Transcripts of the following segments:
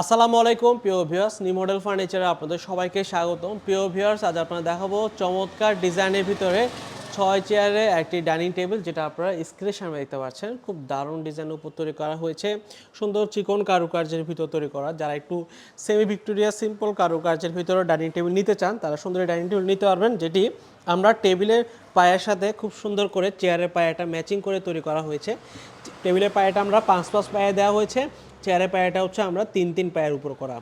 আসসালামু আলাইকুম, প্রিয় ভিউয়ার্স নিউ মডেল ফার্নিচারে আপনাদের সবাইকে স্বাগতম। প্রিয় ভিউয়ার্স আজ আপনারা দেখাবো চমৎকার ডিজাইনের ভিতরে ছয় চেয়ারে একটি ডাইনিং টেবিল যেটা আপনারা স্ক্রিনের সামনে দেখতে পাচ্ছেন। খুব দারুণ ডিজাইনের উপর তৈরি করা হয়েছে। সুন্দর চিকন কারুকার্যের ভিতর তৈরি করা। যারা একটু সেমি ভিক্টোরিয়া সিম্পল কারুকার্যের ভিতরে ডাইনিং টেবিল নিতে চান, তারা সুন্দর ডাইনিং টেবিল নিতে পারবেন, যেটি আমরা টেবিলের পায়ের সাথে খুব সুন্দর করে চেয়ারের পায়াটা ম্যাচিং করে তৈরি করা হয়েছে। টেবিলের পায়াটা আমরা পাঁচ পাঁচ পায়ে দেওয়া হয়েছে। চেয়ারের পায়াটা হচ্ছে আমরা তিন তিন পায়ের উপর করা।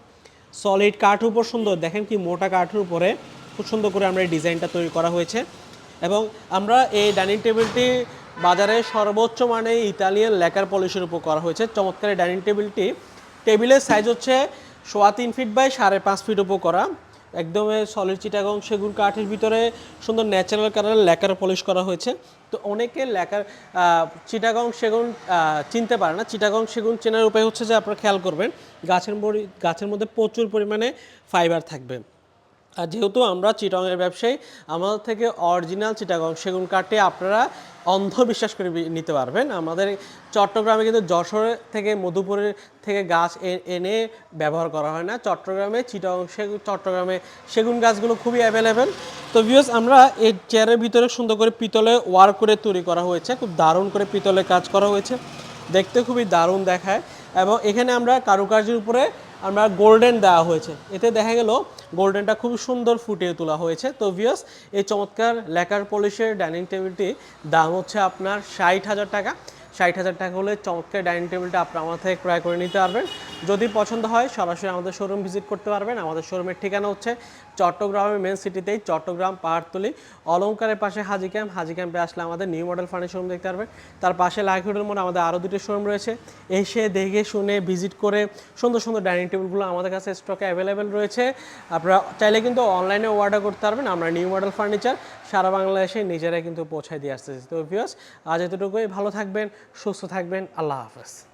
সলিড কাঠ উপর সুন্দর, দেখেন কি মোটা কাঠের উপরে খুব সুন্দর করে আমরা এই ডিজাইনটা তৈরি করা হয়েছে। এবং আমরা এই ডাইনিং টেবিলটি বাজারে সর্বোচ্চ মানে ইতালিয়ান লেকার পলিশের উপর করা হয়েছে। চমৎকার ডাইনিং টেবিলটি, টেবিলের সাইজ হচ্ছে সোয়া তিন ফিট বাই সাড়ে পাঁচ ফিট উপর করা। একদমই সলিড চিটাগং সেগুন কাঠের ভিতরে সুন্দর ন্যাচারাল কালার লেকার পলিশ করা হয়েছে। তো অনেকে ল্যাকার চিটাগং সেগুন চিনতে পারে না। চিটাগং সেগুন চেনার উপায় হচ্ছে যে আপনারা খেয়াল করবেন, গাছের গাছের মধ্যে প্রচুর পরিমাণে ফাইবার থাকবে। আর যেহেতু আমরা চিটাগংয়ের ব্যবসায়ী, আমাদের থেকে অরিজিনাল চিটাগং সেগুন কাঠটি আপনারা অন্ধবিশ্বাস করে নিতে পারবেন। আমাদের চট্টগ্রামে কিন্তু যশোর থেকে মধুপুরের থেকে গাছ এনে ব্যবহার করা হয় না। চট্টগ্রামে সেগুন চট্টগ্রামে সেগুন গাছগুলো খুবই অ্যাভেলেবেল তো ভিউস আমরা এই চেয়ারের ভিতরে সুন্দর করে পিতলে ওয়ার্ক করে তৈরি করা হয়েছে। খুব দারুণ করে পিতলে কাজ করা হয়েছে। দেখতে খুবই দারুণ দেখায়। এবং এখানে আমরা কারুকার্যের উপরে আমরা গোল্ডেন দেওয়া হয়েছে। এতে দেখা গেল গোল্ডেনটা খুব সুন্দর ফুটিয়ে তোলা হয়েছে। তো ভিয়াস এই চমৎকার লেকার পলিশের ডাইনিং টেবিলটি দাম হচ্ছে আপনার ষাট হাজার টাকা। ষাট হাজার টাকা হলে চমৎকার ডাইনিং টেবিলটা আপনার আমার থেকে ক্রয় করে নিতে পারবেন। যদি পছন্দ হয়, সরাসরি আমাদের শোরুম ভিজিট করতে পারবেন। আমাদের শোরুমের ঠিকানা হচ্ছে চট্টগ্রামের মেন সিটিতেই চট্টগ্রাম পাহাড়তলি। অলঙ্কারের পাশে হাজি ক্যাম্প হাজি ক্যাম্পে আসলে আমাদের নিউ মডেল ফার্নিচার শোরুম দেখতে পারবেন। তার পাশে লাইক হোটেল মোড়ে আমাদের আরও দুটি শোরুম রয়েছে। এসে দেখে, শুনে ভিজিট করে সুন্দর সুন্দর ডাইনিং টেবিলগুলো আমাদের কাছে স্টকে অ্যাভেলেবেল রয়েছে। আপনারা চাইলে কিন্তু অনলাইনে অর্ডার করতে পারবেন। আমরা নিউ মডেল ফার্নিচার সারা বাংলাদেশে নিজেরাই কিন্তু পৌঁছায় দিয়ে আসতেছি। তো ভিউয়ার্স আজ এতটুকুই। ভালো থাকবেন, সুস্থ থাকবেন। আল্লাহ হাফেজ।